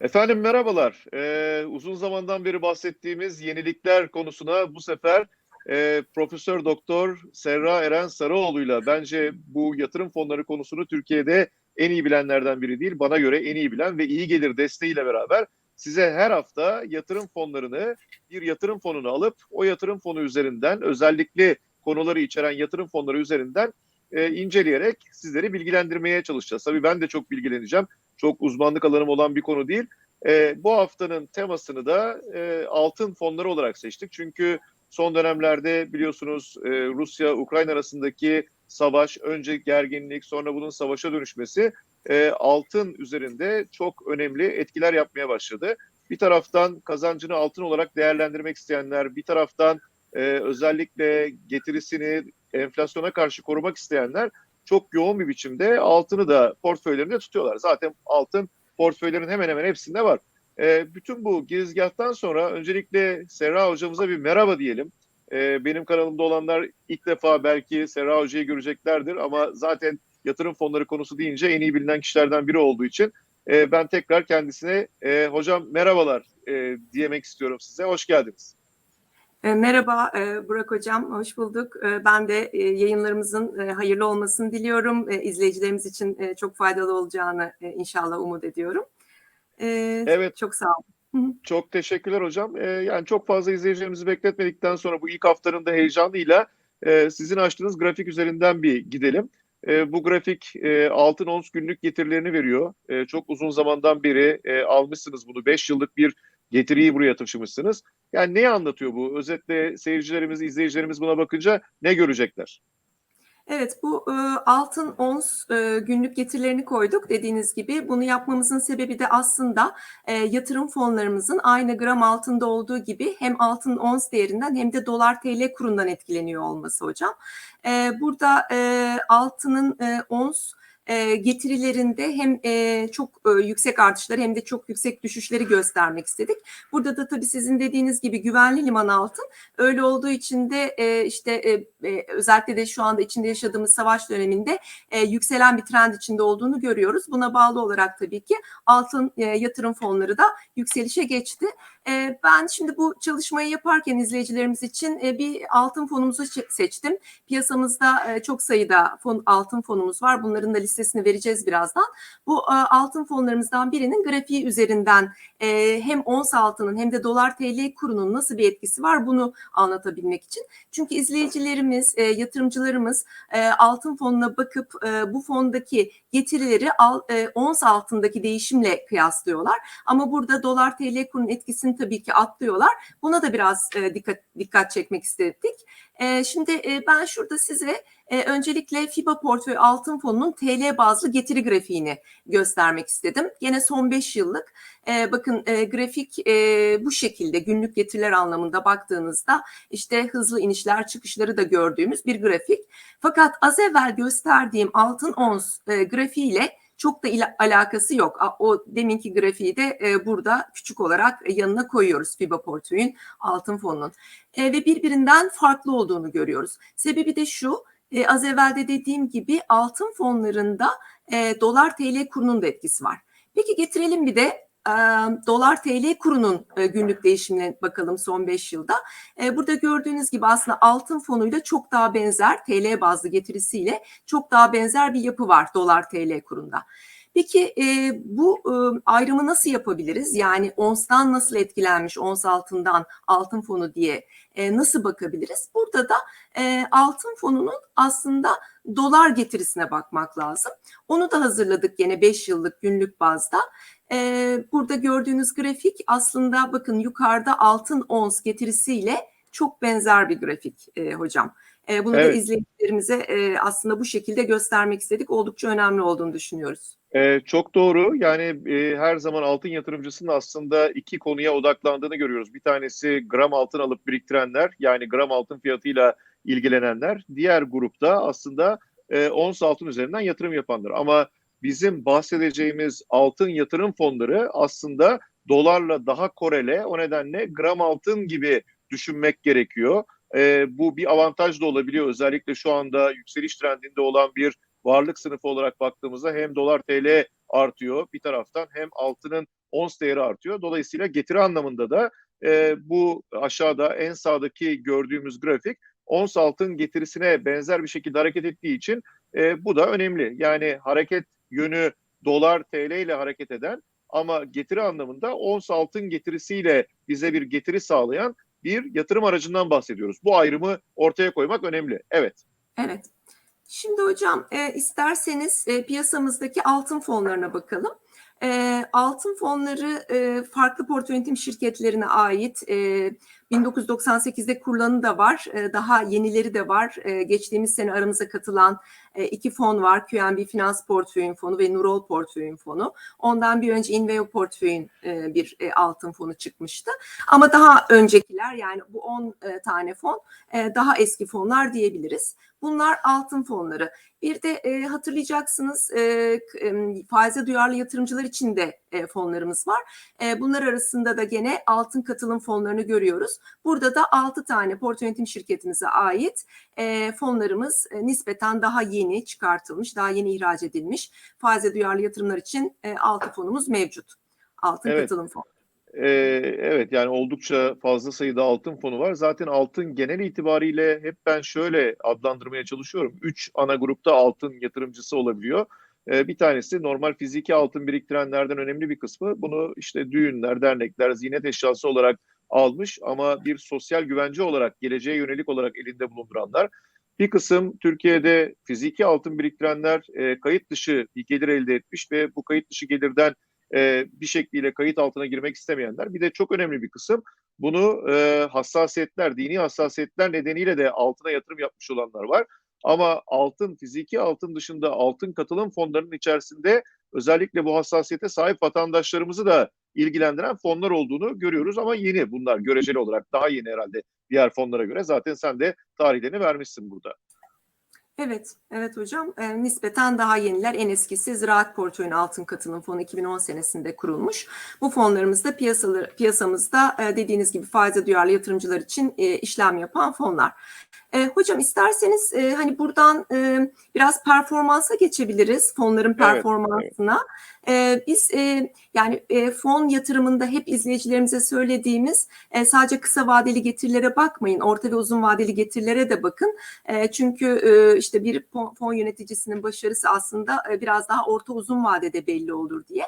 Efendim merhabalar. Ee, uzun zamandan beri bahsettiğimiz yenilikler konusuna bu sefer e, Profesör Doktor Serra Eren Sarıoğlu'yla bence bu yatırım fonları konusunu Türkiye'de en iyi bilenlerden biri değil, bana göre en iyi bilen ve iyi gelir desteğiyle beraber size her hafta yatırım fonlarını bir yatırım fonunu alıp o yatırım fonu üzerinden özellikle konuları içeren yatırım fonları üzerinden e, inceleyerek sizleri bilgilendirmeye çalışacağız. Tabii ben de çok bilgileneceğim. Çok uzmanlık alanım olan bir konu değil. E, bu haftanın temasını da e, altın fonları olarak seçtik. Çünkü son dönemlerde biliyorsunuz e, Rusya-Ukrayna arasındaki savaş, önce gerginlik, sonra bunun savaşa dönüşmesi e, altın üzerinde çok önemli etkiler yapmaya başladı. Bir taraftan kazancını altın olarak değerlendirmek isteyenler, bir taraftan e, özellikle getirisini enflasyona karşı korumak isteyenler çok yoğun bir biçimde altını da portföylerinde tutuyorlar. Zaten altın portföylerin hemen hemen hepsinde var. E, bütün bu girizgahtan sonra öncelikle Serra hocamıza bir merhaba diyelim. E, benim kanalımda olanlar ilk defa belki Serra hocayı göreceklerdir ama zaten yatırım fonları konusu deyince en iyi bilinen kişilerden biri olduğu için e, ben tekrar kendisine e, hocam merhabalar e, diyemek istiyorum size. Hoş geldiniz. E, Merhaba e, Burak Hocam, hoş bulduk. E, Ben de e, yayınlarımızın e, hayırlı olmasını diliyorum. İzleyicilerimiz için çok faydalı olacağını inşallah umut ediyorum. E, Evet. Çok sağ olun. Çok teşekkürler hocam. Ee, yani çok fazla izleyicilerimizi bekletmedikten sonra bu ilk haftanın da heyecanıyla sizin açtığınız grafik üzerinden bir gidelim. Bu grafik altın ons günlük getirilerini veriyor. Çok uzun zamandan beri almışsınız bunu. 5 yıllık bir getiriyi buraya taşımışsınız. Yani neyi anlatıyor bu? Özetle seyircilerimiz, izleyicilerimiz buna bakınca ne görecekler? Evet, bu e, altın ons e, günlük getirilerini koyduk dediğiniz gibi. Bunu yapmamızın sebebi de aslında e, yatırım fonlarımızın aynı gram altında olduğu gibi hem altın ons değerinden hem de dolar TL kurundan etkileniyor olması hocam. E, burada e, altının e, ons e, getirilerinde hem e, çok e, yüksek artışları hem de çok yüksek düşüşleri göstermek istedik. Burada da tabii sizin dediğiniz gibi güvenli liman altın öyle olduğu için de işte özellikle de şu anda içinde yaşadığımız savaş döneminde yükselen bir trend içinde olduğunu görüyoruz. Buna bağlı olarak tabii ki altın yatırım fonları da yükselişe geçti. E, ben şimdi bu çalışmayı yaparken izleyicilerimiz için e, bir altın fonumuzu seçtim. Piyasamızda e, çok sayıda fon, altın fonumuz var. Bunların da listesini vereceğiz birazdan. Bu e, altın fonlarımızdan birinin grafiği üzerinden hem ons altının hem de dolar TL kurunun nasıl bir etkisi var bunu anlatabilmek için. Çünkü izleyicilerimiz, yatırımcılarımız altın fonuna bakıp bu fondaki getirileri ons altındaki değişimle kıyaslıyorlar. Ama burada dolar TL kurunun etkisini tabii ki atlıyorlar. Buna da biraz e, dikkat dikkat çekmek istedik. E, şimdi e, ben şurada size e, öncelikle FIBA portföy altın fonunun TL bazlı getiri grafiğini göstermek istedim. Yine son 5 yıllık. E, bakın e, grafik e, bu şekilde günlük getiriler anlamında baktığınızda işte hızlı inişler çıkışları da gördüğümüz bir grafik. Fakat az evvel gösterdiğim altın ons e, grafiğiyle çok da ila- alakası yok. O deminki grafiği de e, burada küçük olarak yanına koyuyoruz FIBA portföyün altın fonunun. E, ve birbirinden farklı olduğunu görüyoruz. Sebebi de şu, e, az evvel de dediğim gibi altın fonlarında e, dolar TL kurunun da etkisi var. Peki getirelim bir de dolar TL kurunun günlük değişimine bakalım son 5 yılda. Burada gördüğünüz gibi aslında altın fonuyla çok daha benzer TL bazlı getirisiyle çok daha benzer bir yapı var dolar TL kurunda. Peki bu ayrımı nasıl yapabiliriz? Yani onstan nasıl etkilenmiş, ons altından altın fonu diye nasıl bakabiliriz? Burada da altın fonunun aslında dolar getirisine bakmak lazım. Onu da hazırladık yine 5 yıllık günlük bazda. E, burada gördüğünüz grafik aslında bakın yukarıda altın ons getirisiyle çok benzer bir grafik e, hocam. E, bunu da Evet. izleyicilerimize e, aslında bu şekilde göstermek istedik. Oldukça önemli olduğunu düşünüyoruz. Ee, çok doğru. Yani e, her zaman altın yatırımcısının aslında iki konuya odaklandığını görüyoruz. Bir tanesi gram altın alıp biriktirenler, yani gram altın fiyatıyla ilgilenenler. Diğer grupta aslında e, ons altın üzerinden yatırım yapanlar. Ama bizim bahsedeceğimiz altın yatırım fonları aslında dolarla daha korele. O nedenle gram altın gibi düşünmek gerekiyor. E, bu bir avantaj da olabiliyor. Özellikle şu anda yükseliş trendinde olan bir varlık sınıfı olarak baktığımızda hem dolar TL artıyor bir taraftan hem altının ons değeri artıyor. Dolayısıyla getiri anlamında da e, bu aşağıda en sağdaki gördüğümüz grafik ons altın getirisine benzer bir şekilde hareket ettiği için e, bu da önemli. Yani hareket yönü dolar TL ile hareket eden ama getiri anlamında ons altın getirisiyle bize bir getiri sağlayan bir yatırım aracından bahsediyoruz. Bu ayrımı ortaya koymak önemli. Evet. Evet. Şimdi hocam e, isterseniz e, piyasamızdaki altın fonlarına bakalım. E, altın fonları e, farklı portföy yönetim şirketlerine ait. E, 1998'de kurulanı da var. E, daha yenileri de var. E, geçtiğimiz sene aramıza katılan e, iki fon var. QNB Finans Portföyün Fonu ve Nurol Portföyün Fonu. Ondan bir önce Inveo Portföyün e, bir e, altın fonu çıkmıştı. Ama daha öncekiler yani bu 10 e, tane fon e, daha eski fonlar diyebiliriz. Bunlar altın fonları. Bir de e, hatırlayacaksınız e, faize duyarlı yatırımcılar için de e, fonlarımız var. E, bunlar arasında da gene altın katılım fonlarını görüyoruz. Burada da 6 tane portföy yönetim şirketimize ait e, fonlarımız e, nispeten daha yeni çıkartılmış, daha yeni ihraç edilmiş. Faize duyarlı yatırımlar için e, 6 fonumuz mevcut. Altın Evet. katılım fonu. Ee, evet yani oldukça fazla sayıda altın fonu var. Zaten altın genel itibariyle hep ben şöyle adlandırmaya çalışıyorum. Üç ana grupta altın yatırımcısı olabiliyor. Ee, bir tanesi normal fiziki altın biriktirenlerden önemli bir kısmı. Bunu işte düğünler, dernekler, ziynet eşyası olarak almış ama bir sosyal güvence olarak, geleceğe yönelik olarak elinde bulunduranlar. Bir kısım Türkiye'de fiziki altın biriktirenler e, kayıt dışı bir gelir elde etmiş ve bu kayıt dışı gelirden e, bir şekliyle kayıt altına girmek istemeyenler. Bir de çok önemli bir kısım bunu e, hassasiyetler, dini hassasiyetler nedeniyle de altına yatırım yapmış olanlar var. Ama altın, fiziki altın dışında altın katılım fonlarının içerisinde özellikle bu hassasiyete sahip vatandaşlarımızı da ilgilendiren fonlar olduğunu görüyoruz ama yeni bunlar göreceli olarak daha yeni herhalde diğer fonlara göre. Zaten sen de tarihlerini vermişsin burada. Evet, evet hocam. E, nispeten daha yeniler. En eskisi Ziraat Portföyün Altın Katılım Fonu 2010 senesinde kurulmuş. Bu fonlarımızda piyasalar, piyasamızda e, dediğiniz gibi faize duyarlı yatırımcılar için e, işlem yapan fonlar. E, hocam isterseniz e, hani buradan e, biraz performansa geçebiliriz. Fonların performansına. E, biz e, yani e, fon yatırımında hep izleyicilerimize söylediğimiz e, sadece kısa vadeli getirilere bakmayın. Orta ve uzun vadeli getirilere de bakın. E, çünkü e, işte bir fon, yöneticisinin başarısı aslında e, biraz daha orta uzun vadede belli olur diye.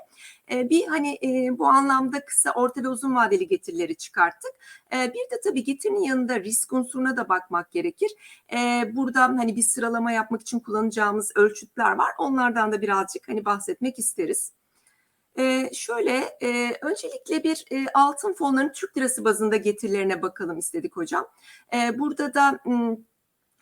E, bir hani e, bu anlamda kısa, orta ve uzun vadeli getirileri çıkarttık. Bir de tabii getirinin yanında risk unsuruna da bakmak gerekir. E, burada hani bir sıralama yapmak için kullanacağımız ölçütler var. Onlardan da birazcık hani bahsetmek isteriz. E, şöyle e, öncelikle bir e, altın fonlarının Türk lirası bazında getirilerine bakalım istedik hocam. E, burada da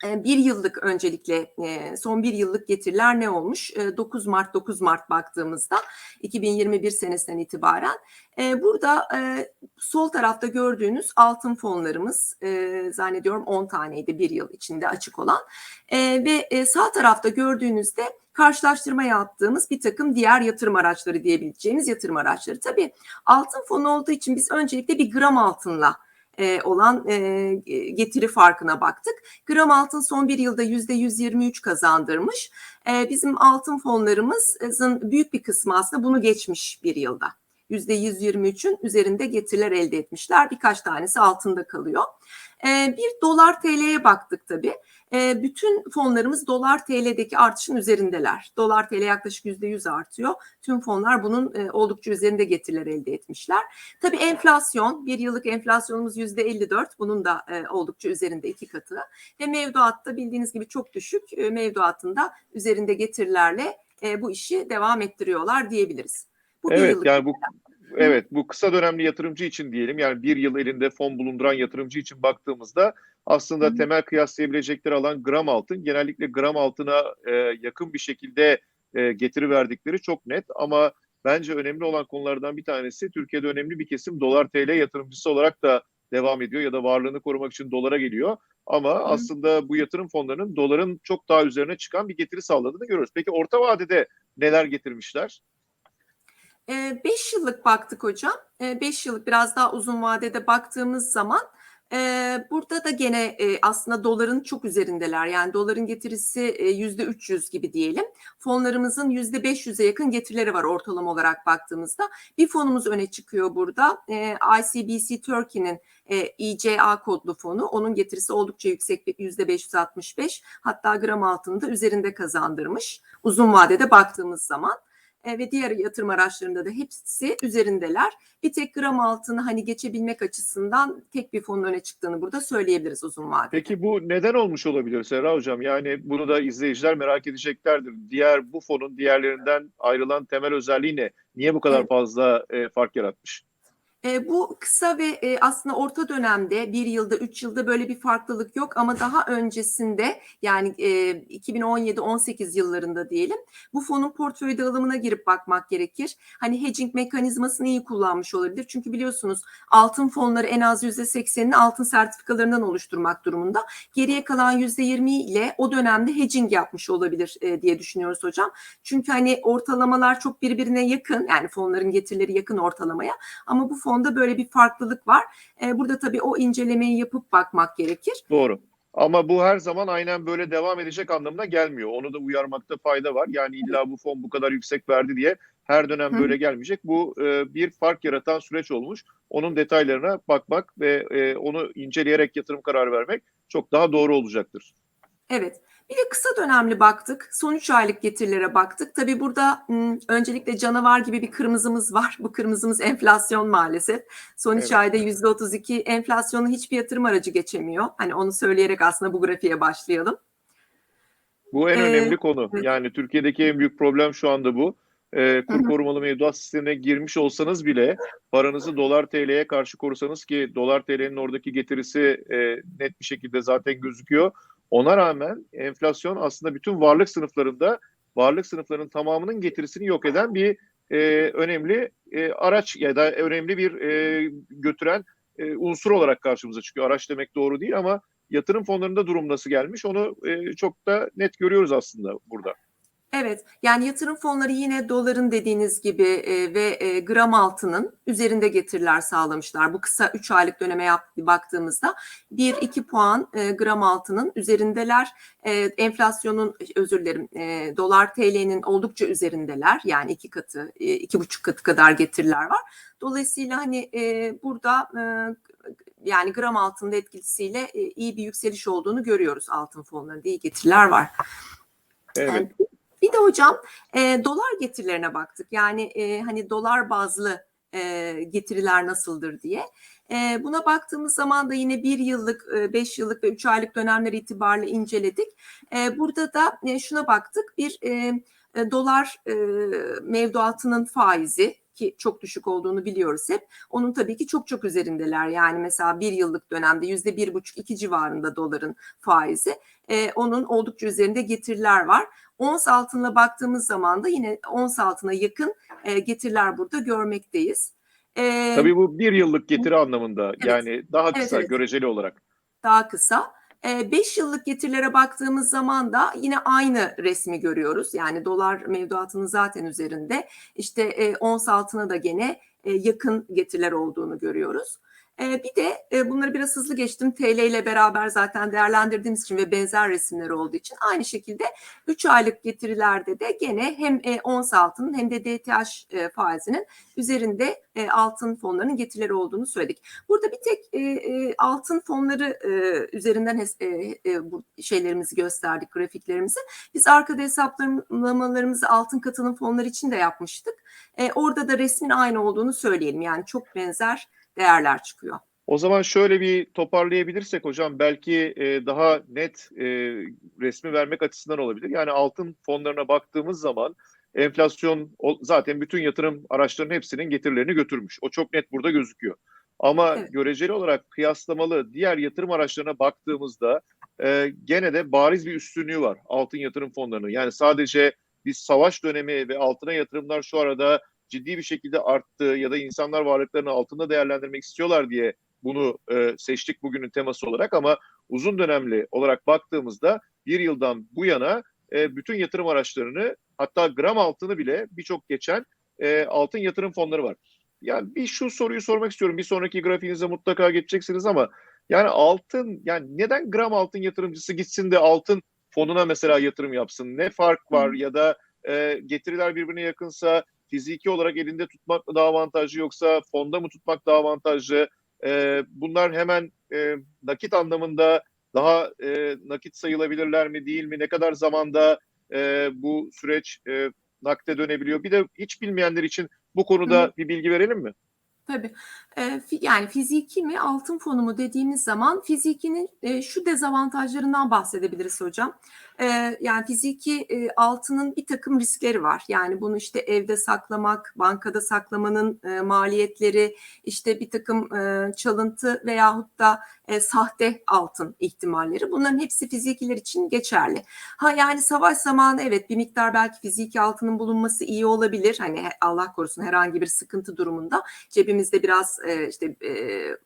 bir yıllık öncelikle son bir yıllık getiriler ne olmuş? E, 9 Mart 9 Mart baktığımızda 2021 senesinden itibaren burada sol tarafta gördüğünüz altın fonlarımız zannediyorum 10 taneydi bir yıl içinde açık olan ve sağ tarafta gördüğünüzde karşılaştırma yaptığımız bir takım diğer yatırım araçları diyebileceğimiz yatırım araçları. Tabii altın fonu olduğu için biz öncelikle bir gram altınla e, olan e, getiri farkına baktık. Gram altın son bir yılda yüzde 123 kazandırmış. E, bizim altın fonlarımızın büyük bir kısmı aslında bunu geçmiş bir yılda. Yüzde 123'ün üzerinde getiriler elde etmişler. Birkaç tanesi altında kalıyor. E, bir dolar TL'ye baktık tabii. E, bütün fonlarımız dolar TL'deki artışın üzerindeler. Dolar TL yaklaşık yüzde yüz artıyor. Tüm fonlar bunun e, oldukça üzerinde getiriler elde etmişler. Tabii enflasyon, bir yıllık enflasyonumuz yüzde 54. Bunun da e, oldukça üzerinde iki katı. Ve mevduatta bildiğiniz gibi çok düşük. E, mevduatında üzerinde getirilerle e, bu işi devam ettiriyorlar diyebiliriz. Bu bir Evet yıllık yani bu evet bu kısa dönemli yatırımcı için diyelim yani bir yıl elinde fon bulunduran yatırımcı için baktığımızda aslında Hı hı. temel kıyaslayabilecekleri alan gram altın genellikle gram altına e, yakın bir şekilde e, getiri verdikleri çok net ama bence önemli olan konulardan bir tanesi Türkiye'de önemli bir kesim dolar TL yatırımcısı olarak da devam ediyor ya da varlığını korumak için dolara geliyor. Ama aslında bu yatırım fonlarının doların çok daha üzerine çıkan bir getiri sağladığını görüyoruz. Peki orta vadede neler getirmişler? 5 yıllık baktık hocam. 5 yıllık biraz daha uzun vadede baktığımız zaman burada da gene aslında doların çok üzerindeler. Yani doların getirisi yüzde 300 gibi diyelim. Fonlarımızın yüzde 500'e yakın getirileri var ortalama olarak baktığımızda. Bir fonumuz öne çıkıyor burada. ICBC Turkey'nin ECA kodlu fonu. Onun getirisi oldukça yüksek yüzde 565. Hatta gram altında üzerinde kazandırmış. Uzun vadede baktığımız zaman e, ve diğer yatırım araçlarında da hepsi üzerindeler. Bir tek gram altını hani geçebilmek açısından tek bir fonun öne çıktığını burada söyleyebiliriz uzun vadede. Peki bu neden olmuş olabilir Serra Hocam? Yani bunu da izleyiciler merak edeceklerdir. Diğer bu fonun diğerlerinden ayrılan temel özelliği ne? Niye bu kadar Evet. fazla e, fark yaratmış? E, bu kısa ve e, aslında orta dönemde bir yılda, üç yılda böyle bir farklılık yok ama daha öncesinde yani e, 2017-18 yıllarında diyelim bu fonun portföy dağılımına girip bakmak gerekir. Hani hedging mekanizmasını iyi kullanmış olabilir. Çünkü biliyorsunuz altın fonları en az %80'ini altın sertifikalarından oluşturmak durumunda. Geriye kalan %20 ile o dönemde hedging yapmış olabilir e, diye düşünüyoruz hocam. Çünkü hani ortalamalar çok birbirine yakın yani fonların getirileri yakın ortalamaya ama bu fonda böyle bir farklılık var. E, burada tabii o incelemeyi yapıp bakmak gerekir. Doğru. Ama bu her zaman aynen böyle devam edecek anlamına gelmiyor. Onu da uyarmakta fayda var. Yani illa bu fon bu kadar yüksek verdi diye her dönem böyle gelmeyecek. Bu e, bir fark yaratan süreç olmuş. Onun detaylarına bakmak ve e, onu inceleyerek yatırım kararı vermek çok daha doğru olacaktır. Evet. Bir de kısa dönemli baktık. Son 3 aylık getirilere baktık. Tabii burada öncelikle canavar gibi bir kırmızımız var. Bu kırmızımız enflasyon maalesef. Son 3 Evet. ayda %32 enflasyonu hiçbir yatırım aracı geçemiyor. Hani onu söyleyerek aslında bu grafiğe başlayalım. Bu en Ee, önemli konu. evet. Yani Türkiye'deki en büyük problem şu anda bu. Ee, kur korumalı mevduat sistemine girmiş olsanız bile paranızı dolar TL'ye karşı korusanız ki dolar TL'nin oradaki getirisi e, net bir şekilde zaten gözüküyor. Ona rağmen enflasyon aslında bütün varlık sınıflarında varlık sınıflarının tamamının getirisini yok eden bir e, önemli e, araç ya da önemli bir e, götüren e, unsur olarak karşımıza çıkıyor. Araç demek doğru değil ama yatırım fonlarında durum nasıl gelmiş onu e, çok da net görüyoruz aslında burada. Evet, yani yatırım fonları yine doların dediğiniz gibi e, ve e, gram altının üzerinde getiriler sağlamışlar. Bu kısa 3 aylık döneme yap, baktığımızda 1-2 puan e, gram altının üzerindeler. E, enflasyonun özür dilerim e, dolar TL'nin oldukça üzerindeler. Yani iki katı, e, iki buçuk katı kadar getiriler var. Dolayısıyla hani e, burada e, yani gram altında etkisiyle e, iyi bir yükseliş olduğunu görüyoruz altın fonlarında iyi getiriler var. Evet. Yani bir de hocam e, dolar getirilerine baktık. Yani e, hani dolar bazlı e, getiriler nasıldır diye. E, buna baktığımız zaman da yine bir yıllık, e, beş yıllık ve üç aylık dönemler itibariyle inceledik. E, burada da e, şuna baktık. Bir e, e, dolar e, mevduatının faizi ki çok düşük olduğunu biliyoruz hep. Onun tabii ki çok çok üzerindeler. Yani mesela bir yıllık dönemde yüzde bir buçuk iki civarında doların faizi. E, onun oldukça üzerinde getiriler var. Ons altına baktığımız zaman da yine ons altına yakın e, getiriler burada görmekteyiz. E, Tabii bu bir yıllık getiri anlamında Evet. yani daha Evet, kısa evet. göreceli olarak. daha kısa. 5 yıllık getirilere baktığımız zaman da yine aynı resmi görüyoruz. Yani dolar mevduatının zaten üzerinde. İşte e, ons altına da gene e, yakın getiriler olduğunu görüyoruz. E, bir de e, bunları biraz hızlı geçtim. TL ile beraber zaten değerlendirdiğimiz için ve benzer resimleri olduğu için aynı şekilde 3 aylık getirilerde de gene hem e, ons altının hem de DTH e, faizinin üzerinde altın fonlarının getirileri olduğunu söyledik. Burada bir tek altın fonları üzerinden bu şeylerimizi gösterdik, grafiklerimizi. Biz arkada hesaplamalarımızı altın katılım fonları için de yapmıştık. Orada da resmin aynı olduğunu söyleyelim. Yani çok benzer değerler çıkıyor. O zaman şöyle bir toparlayabilirsek hocam belki e, daha net e, resmi vermek açısından olabilir. Yani altın fonlarına baktığımız zaman enflasyon o, zaten bütün yatırım araçlarının hepsinin getirilerini götürmüş. O çok net burada gözüküyor. Ama Evet. göreceli olarak kıyaslamalı diğer yatırım araçlarına baktığımızda e, gene de bariz bir üstünlüğü var altın yatırım fonlarının. Yani sadece biz savaş dönemi ve altına yatırımlar şu arada ciddi bir şekilde arttı ya da insanlar varlıklarını altında değerlendirmek istiyorlar diye bunu e, seçtik bugünün teması olarak ama uzun dönemli olarak baktığımızda bir yıldan bu yana e, bütün yatırım araçlarını hatta gram altını bile birçok geçen e, altın yatırım fonları var. Yani bir şu soruyu sormak istiyorum. Bir sonraki grafiğinize mutlaka geçeceksiniz ama Yani altın yani neden gram altın yatırımcısı gitsin de altın fonuna mesela yatırım yapsın? Ne fark var ya da e, getiriler birbirine yakınsa fiziki olarak elinde tutmak mı daha avantajlı yoksa fonda mı tutmak daha avantajlı? E, bunlar hemen e, nakit anlamında daha e, nakit sayılabilirler mi değil mi? Ne kadar zamanda e, bu süreç e, nakde dönebiliyor? Bir de hiç bilmeyenler için bu konuda Hı. bir bilgi verelim mi? Tabii. E, fi- yani fiziki mi altın fonu mu dediğimiz zaman fizikinin e, şu dezavantajlarından bahsedebiliriz hocam. E, yani fiziki e, altının bir takım riskleri var. Yani bunu işte evde saklamak, bankada saklamanın e, maliyetleri, işte bir takım çalıntı veyahut da sahte altın ihtimalleri. Bunların hepsi fizikiler için geçerli. Ha yani savaş zamanı evet bir miktar belki fiziki altının bulunması iyi olabilir. Hani Allah korusun herhangi bir sıkıntı durumunda cebimizde biraz e, işte e,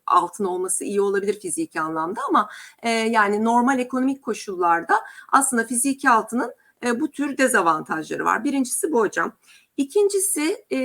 altın olması iyi olabilir fiziki anlamda ama e, yani normal ekonomik koşullarda aslında fiziki altının e, bu tür dezavantajları var. Birincisi bu hocam. İkincisi e,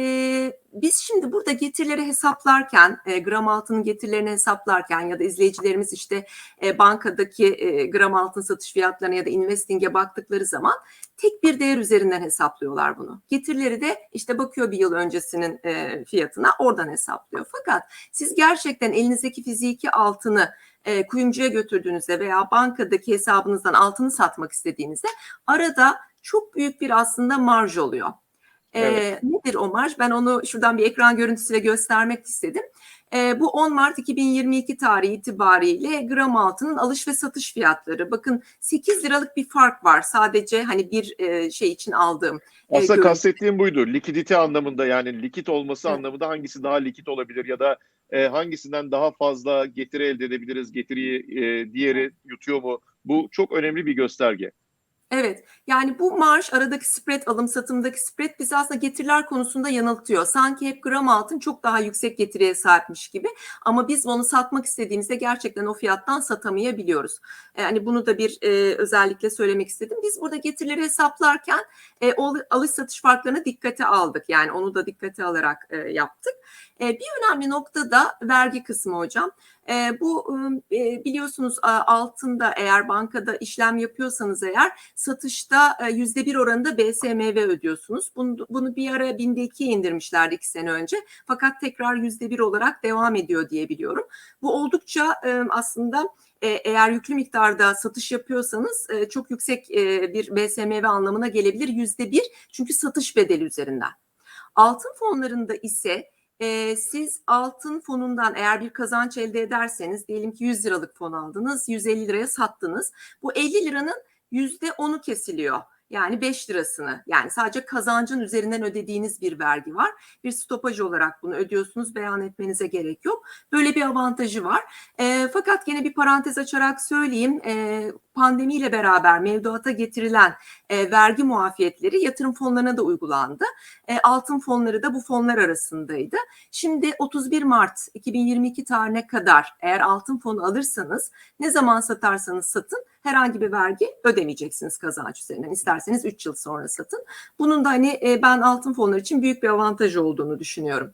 biz şimdi burada getirileri hesaplarken e, gram altının getirilerini hesaplarken ya da izleyicilerimiz işte e, bankadaki e, gram altın satış fiyatlarına ya da investing'e baktıkları zaman tek bir değer üzerinden hesaplıyorlar bunu. Getirileri de işte bakıyor bir yıl öncesinin e, fiyatına oradan hesaplıyor. Fakat siz gerçekten elinizdeki fiziki altını e, kuyumcuya götürdüğünüzde veya bankadaki hesabınızdan altını satmak istediğinizde arada çok büyük bir aslında marj oluyor. E, Evet. Nedir o marj? Ben onu şuradan bir ekran görüntüsüyle göstermek istedim. E, bu 10 Mart 2022 tarihi itibariyle gram altının alış ve satış fiyatları. Bakın 8 liralık bir fark var sadece hani bir e, şey için aldığım. e, Aslında görüntü. kastettiğim buydu. Likidite anlamında yani likit olması Evet. anlamında hangisi daha likit olabilir ya da e, hangisinden daha fazla getiri elde edebiliriz? Getiriyi e, diğeri yutuyor mu? Bu çok önemli bir gösterge. Evet yani bu marj aradaki spread alım satımdaki spread bizi aslında getiriler konusunda yanıltıyor. Sanki hep gram altın çok daha yüksek getiriye sahipmiş gibi ama biz onu satmak istediğimizde gerçekten o fiyattan satamayabiliyoruz. Yani bunu da bir e, özellikle söylemek istedim. Biz burada getirileri hesaplarken e, alış satış farklarını dikkate aldık. Yani onu da dikkate alarak e, yaptık. E, bir önemli nokta da vergi kısmı hocam. E, bu e, biliyorsunuz altında eğer bankada işlem yapıyorsanız eğer satışta e, yüzde bir oranında BSMV ödüyorsunuz. Bunu, bunu bir ara binde ikiye indirmişlerdi iki sene önce. Fakat tekrar yüzde bir olarak devam ediyor diye biliyorum. Bu oldukça e, aslında eğer yüklü miktarda satış yapıyorsanız e, çok yüksek e, bir BSMV anlamına gelebilir yüzde bir. Çünkü satış bedeli üzerinden. Altın fonlarında ise siz altın fonundan eğer bir kazanç elde ederseniz diyelim ki 100 liralık fon aldınız 150 liraya sattınız. Bu 50 liranın %10'u kesiliyor. Yani 5 lirasını yani sadece kazancın üzerinden ödediğiniz bir vergi var. Bir stopaj olarak bunu ödüyorsunuz beyan etmenize gerek yok. Böyle bir avantajı var. E, fakat yine bir parantez açarak söyleyeyim e, pandemiyle beraber mevduata getirilen e, vergi muafiyetleri yatırım fonlarına da uygulandı. E, altın fonları da bu fonlar arasındaydı. Şimdi 31 Mart 2022 tarihine kadar eğer altın fonu alırsanız ne zaman satarsanız satın herhangi bir vergi ödemeyeceksiniz kazanç üzerinden. İsterseniz 3 yıl sonra satın. Bunun da hani e, ben altın fonları için büyük bir avantajı olduğunu düşünüyorum.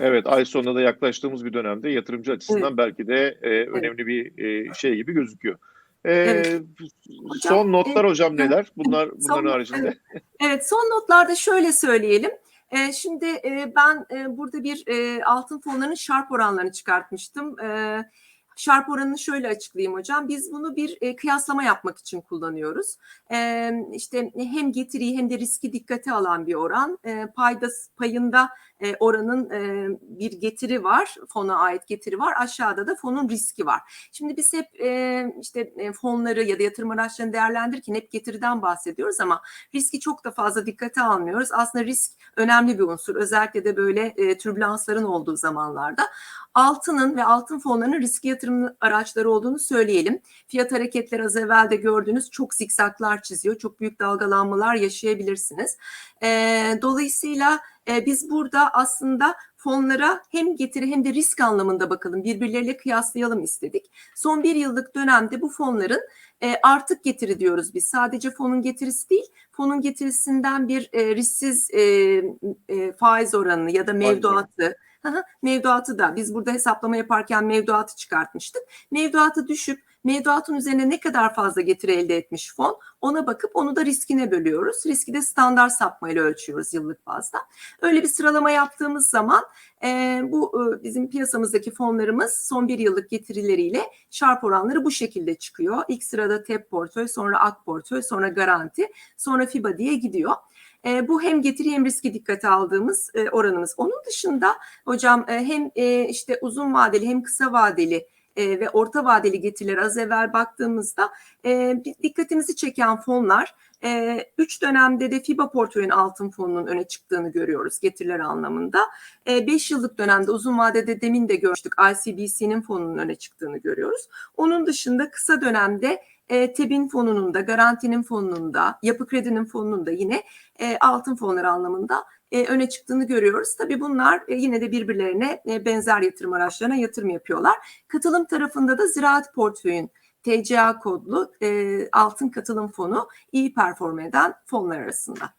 Evet, ay sonuna da yaklaştığımız bir dönemde yatırımcı açısından belki de e, önemli bir e, şey gibi gözüküyor. E, Evet. Hocam, son notlar e, hocam neler? Bunlar bunların son- haricinde. evet. Evet son notlarda şöyle söyleyelim. E, şimdi e, ben e, burada bir e, altın fonlarının şarp oranlarını çıkartmıştım. E, şarp oranını şöyle açıklayayım hocam. Biz bunu bir e, kıyaslama yapmak için kullanıyoruz. E, işte hem getiriyi hem de riski dikkate alan bir oran. E, payda payında e, oranın e, bir getiri var, fona ait getiri var. Aşağıda da fonun riski var. Şimdi biz hep e, işte e, fonları ya da yatırım araçlarını değerlendirirken hep getiriden bahsediyoruz ama riski çok da fazla dikkate almıyoruz. Aslında risk önemli bir unsur. Özellikle de böyle e, türbülansların olduğu zamanlarda. Altının ve altın fonlarının riski yatırım araçları olduğunu söyleyelim. Fiyat hareketleri az evvel de gördüğünüz çok zikzaklar çiziyor. Çok büyük dalgalanmalar yaşayabilirsiniz. E, dolayısıyla e, biz burada aslında fonlara hem getiri hem de risk anlamında bakalım birbirleriyle kıyaslayalım istedik. Son bir yıllık dönemde bu fonların e, artık getiri diyoruz biz. Sadece fonun getirisi değil, fonun getirisinden bir e, risksiz e, e, faiz oranını ya da mevduatı Mevduatı da biz burada hesaplama yaparken mevduatı çıkartmıştık. Mevduatı düşüp mevduatın üzerine ne kadar fazla getiri elde etmiş fon ona bakıp onu da riskine bölüyoruz. Riski de standart sapmayla ölçüyoruz yıllık bazda. Öyle bir sıralama yaptığımız zaman e, bu e, bizim piyasamızdaki fonlarımız son bir yıllık getirileriyle şarp oranları bu şekilde çıkıyor. İlk sırada TEP portföy, sonra AK portföy, sonra garanti, sonra FIBA diye gidiyor. E, bu hem getiri hem riski dikkate aldığımız e, oranımız. Onun dışında hocam e, hem e, işte uzun vadeli hem kısa vadeli e, ve orta vadeli getirileri az evvel baktığımızda e, dikkatimizi çeken fonlar e, üç dönemde de FIBA portföyün altın fonunun öne çıktığını görüyoruz getirileri anlamında. 5 yıllık dönemde uzun vadede demin de görmüştük ICBC'nin fonunun öne çıktığını görüyoruz. Onun dışında kısa dönemde e, TEB'in fonunun da, garantinin fonunun da, yapı kredinin fonunun da yine e, altın fonları anlamında e, öne çıktığını görüyoruz. Tabii bunlar e, yine de birbirlerine e, benzer yatırım araçlarına yatırım yapıyorlar. Katılım tarafında da ziraat portföyün TCA kodlu e, altın katılım fonu iyi perform eden fonlar arasında.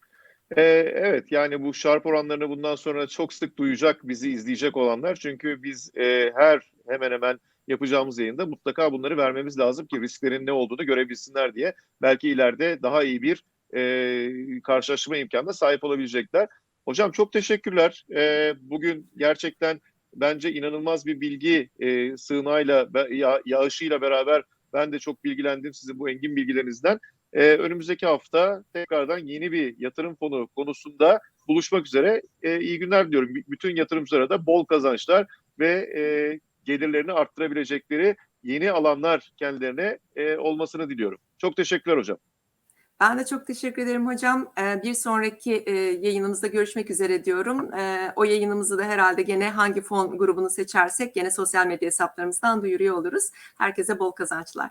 Ee, evet yani bu şarp oranlarını bundan sonra çok sık duyacak bizi izleyecek olanlar. Çünkü biz e, her hemen hemen yapacağımız yayında mutlaka bunları vermemiz lazım ki risklerin ne olduğunu görebilsinler diye. Belki ileride daha iyi bir e, karşılaşma imkanına sahip olabilecekler. Hocam çok teşekkürler. E, bugün gerçekten bence inanılmaz bir bilgi e, sığınağıyla, ya, yağışıyla beraber ben de çok bilgilendim sizin bu engin bilgilerinizden. Ee, önümüzdeki hafta tekrardan yeni bir yatırım fonu konusunda buluşmak üzere. Ee, iyi günler diliyorum. Bütün yatırımcılara da bol kazançlar ve e, gelirlerini arttırabilecekleri yeni alanlar kendilerine e, olmasını diliyorum. Çok teşekkürler hocam. Ben de çok teşekkür ederim hocam. Ee, Bir sonraki e, yayınımızda görüşmek üzere diyorum. Ee, O yayınımızı da herhalde gene hangi fon grubunu seçersek gene sosyal medya hesaplarımızdan duyuruyor oluruz. Herkese bol kazançlar.